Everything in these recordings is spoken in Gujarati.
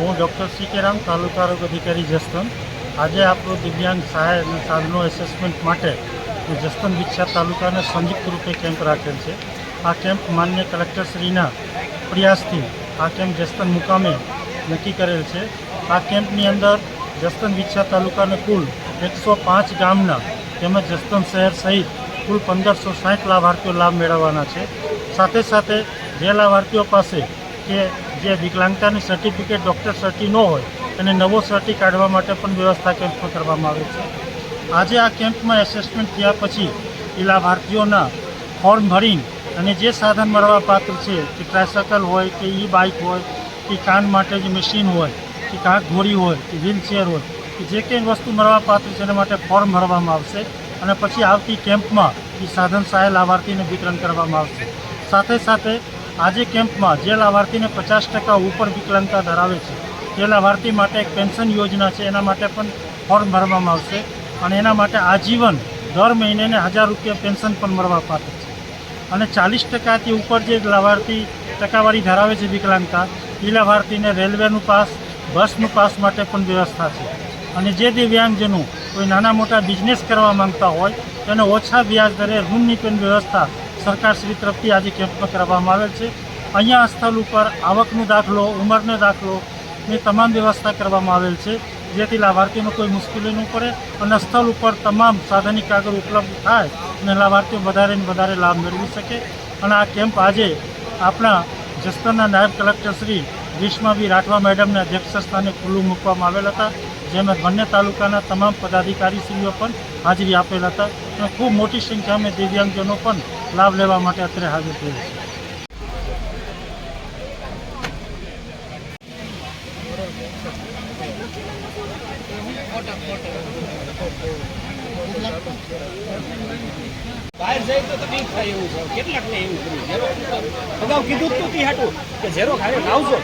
હું ડૉક્ટર સી કે રામ, તાલુકા આરોગ્ય અધિકારી જસ્તન આજે આપણું દિવ્યાંગ સહાય અને સાધનો એસેસમેન્ટ માટે જસ્તન જસદન તાલુકાને સંયુક્ત રૂપે કેમ્પ રાખેલ છે. આ કેમ્પ માન્ય કલેક્ટરશ્રીના પ્રયાસથી આ કેમ્પ જસ્તન મુકામે નક્કી કરેલ છે. આ કેમ્પની અંદર જસ્તન વિખ્યાત તાલુકાને કુલ એકસો પાંચ ગામના તેમજ જસ્તન શહેર સહિત કુલ પંદરસો સાઠ લાભાર્થીઓ લાભ મેળવવાના છે. સાથે સાથે જે લાભાર્થીઓ પાસે કે જે વિકલાંગતાની સર્ટિફિકેટ ડૉક્ટર સર્ટી ન હોય એને નવો સર્ટી કાઢવા માટે પણ વ્યવસ્થા કેમ્પમાં કરવામાં આવે છે. આજે આ કેમ્પમાં એસેસમેન્ટ થયા પછી એ લાભાર્થીઓના ફોર્મ ભરીને અને જે સાધન મળવા પાત્ર છે કે ટ્રાયસાયકલ હોય કે ઈ બાઇક હોય કે કાન માટે જે મશીન હોય કે કાંક ઘોડી હોય કે વ્હીલચેર હોય કે જે કંઈ વસ્તુ મળવા પાત્ર છે એના માટે ફોર્મ ભરવામાં આવશે અને પછી આવતી કેમ્પમાં એ સાધન સહાય લાભાર્થીને વિતરણ કરવામાં આવશે. સાથે સાથે આજે કેમ્પમાં જે લાભાર્થીને પચાસ ટકા ઉપર વિકલાંગતા ધરાવે છે. તે લાભાર્થી માટે એક પેન્શન યોજના છે, એના માટે પણ ફોર્મ ભરવામાં આવશે અને એના માટે આજીવન દર મહિને હજાર રૂપિયા પેન્શન પણ મળવા પાત્ર છે. અને ચાલીસ ટકાથી ઉપર જે લાભાર્થી ટકાવારી ધરાવે છે વિકલાંગતા એ લાભાર્થીને રેલવેનું પાસ, બસનું પાસ માટે પણ વ્યવસ્થા છે. અને જે દિવ્યાંગજનો કોઈ નાના મોટા બિઝનેસ કરવા માંગતા હોય, તેને ઓછા વ્યાજ દરે ઋણની પણ વ્યવસ્થા સરકારશ્રી તરફથી આજે કેમ્પમાં કરવામાં આવેલ છે. અહીંયા સ્થળ ઉપર આવકનો દાખલો, ઉંમરનો દાખલો ની તમામ વ્યવસ્થા કરવામાં આવેલ છે. જેથી લાભાર્થીઓને કોઈ મુશ્કેલી ન પડે અને સ્થળ ઉપર તમામ સાધનિક કાગળ ઉપલબ્ધ થાય અને લાભાર્થીઓ વધારે વધારે લાભ મેળવી શકે. અને આ કેમ્પ આજે આપણા જસ્તરના નાયબ કલેક્ટર શ્રી ગ્રીષ્માબી રાઠવા મેડમના અધ્યક્ષ સ્થાને ખુલ્લું મૂકવામાં આવેલ હતા. જેમાં બંને તાલુકાના તમામ પદાધિકારીશ્રીઓ પણ હાજરી આપેલ હતા. ખૂબ મોટી સંખ્યામાં દિવ્યાંગજનો પણ લાભ લેવા માટે અત્યારે હાજર થયેલ છે. કેટલાક ને એવું કર્યું અગાઉ કીધું જ તી હાટું કે ઝેરો ખાલી લાવજો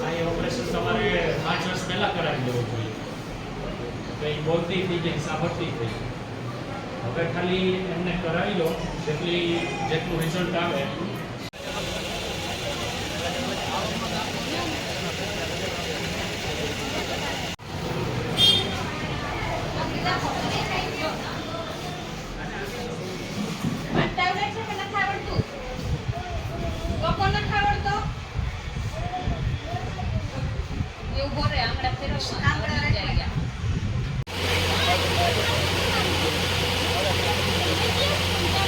આ એ ઓપરેશન તમારે પાંચ વર્ષ પહેલા કરાવી દેવું જોઈએ કંઈ બોલતી થઈ ગઈ, સાંભળતી થઈ હવે ખાલી એમને કરાવી લો જેટલી, જેટલું રિઝલ્ટ આવે. એટલું ટેબ્લેટ